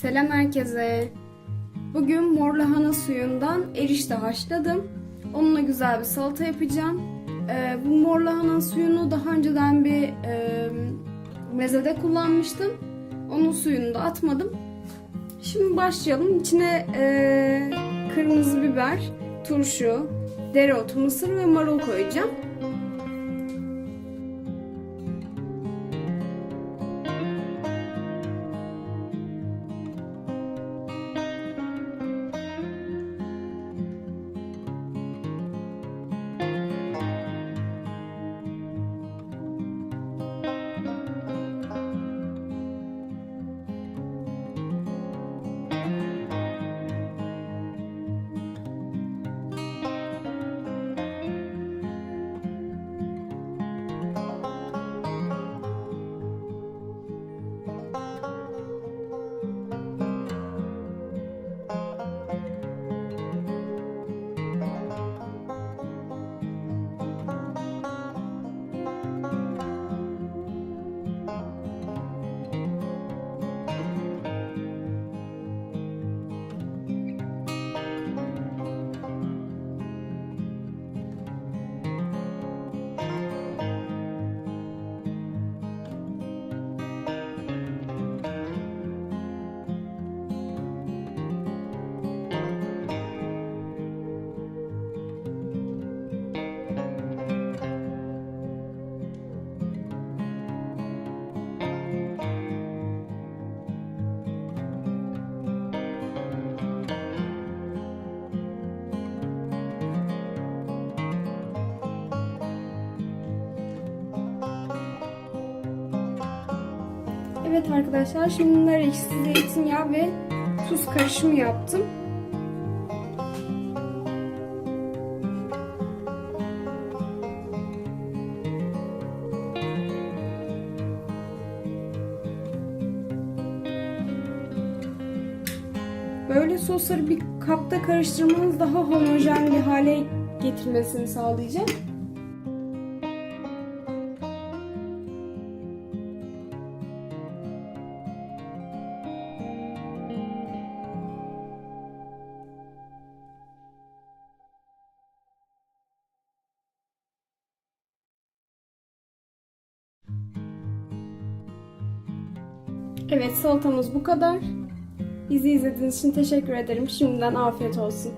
Selam herkese. Bugün mor lahana suyundan erişte haşladım. Onunla güzel bir salata yapacağım. Ee, bu mor lahana suyunu daha önceden bir e, mezede kullanmıştım. Onun suyunu da atmadım. Şimdi başlayalım. İçine e, kırmızı biber, turşu, dereotu, mısır ve marul koyacağım. Evet arkadaşlar şimdi bunları ikisi zeytinyağı ve tuz karışımı yaptım. Böyle sosları bir kapta karıştırmanız daha homojen bir hale getirmesini sağlayacak. Evet salatamız bu kadar. Bizi izlediğiniz için teşekkür ederim. Şimdiden afiyet olsun.